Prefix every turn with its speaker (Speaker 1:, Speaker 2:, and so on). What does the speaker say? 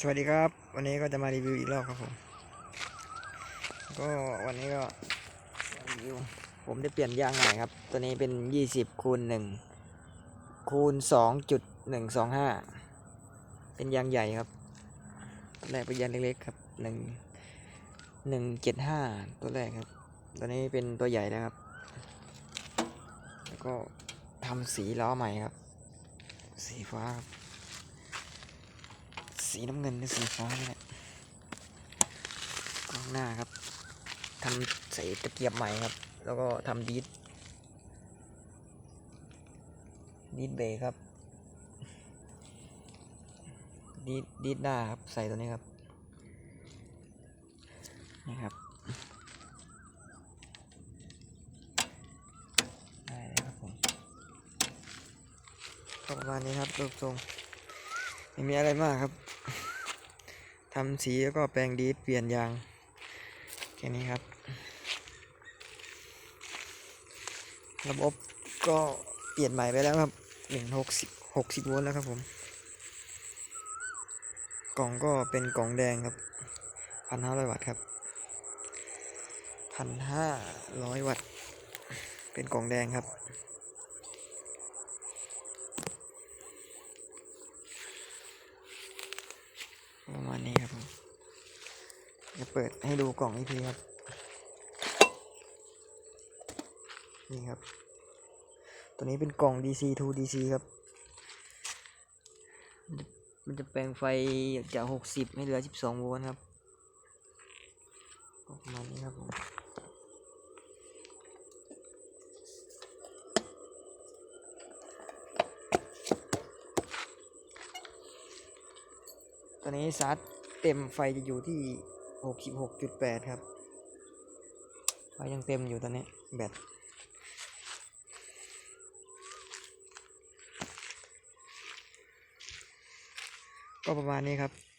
Speaker 1: สวัสดีครับ วันนี้ก็จะมารีวิวอีกรอบครับผม ก็วันนี้ก็รีวิวผมได้เปลี่ยนยางใหม่ครับ ตัวนี้เป็นยี่สิบคูณหนึ่งคูณสองจุดหนึ่งสองห้าเป็นยางใหญ่ครับตัวแรกเป็นยางเล็กๆครับหนึ่งหนึ่งเจ็ดห้าตัวแรกครับ ตัวนี้เป็นตัวใหญ่แล้วครับ แล้วก็ทำสีล้อใหม่ครับ สีฟ้าครับ สีน้ำเงินหรือสีฟ้านี่แหละกล้องหน้าครับทำใส่ตะเกียบใหม่ครับ แล้วก็ทำดีดดีดเบรกครับดีดดีดหน้าครับ ใส่ตัวนี้ครับนี่ครับได้เลยครับผมประมาณนี้ครับรูปทรงไม่มีอะไรมากครับ ทำสีแล้วก็แปรงดีดเปลี่ยนยาง แค่นี้ครับ ระบบก็เปลี่ยนใหม่ไปแล้วครับหนึ่งหกสิบหกสิบโวลต์แล้วครับผม กล่องก็เป็นกล่องแดงครับพันห้าร้อยวัตต์ครับพันห้าร้อยวัตต์ เป็นกล่องแดงครับ ประมาณนี้ครับผมจะเปิดให้ดูกล่องอีกทีครับ นี่ครับ ตัวนี้เป็นกล่อง DC to DC ครับ มันจะมันจะแปลงไฟจาก 60 ให้เหลือ 12 โวลต์ครับประมาณนี้ครับผม ตอนนี้ซัดเต็มไฟจะอยู่ที่ 66.8 ครับ ไฟยังเต็มอยู่ตอนนี้แบตก็ประมาณนี้ครับ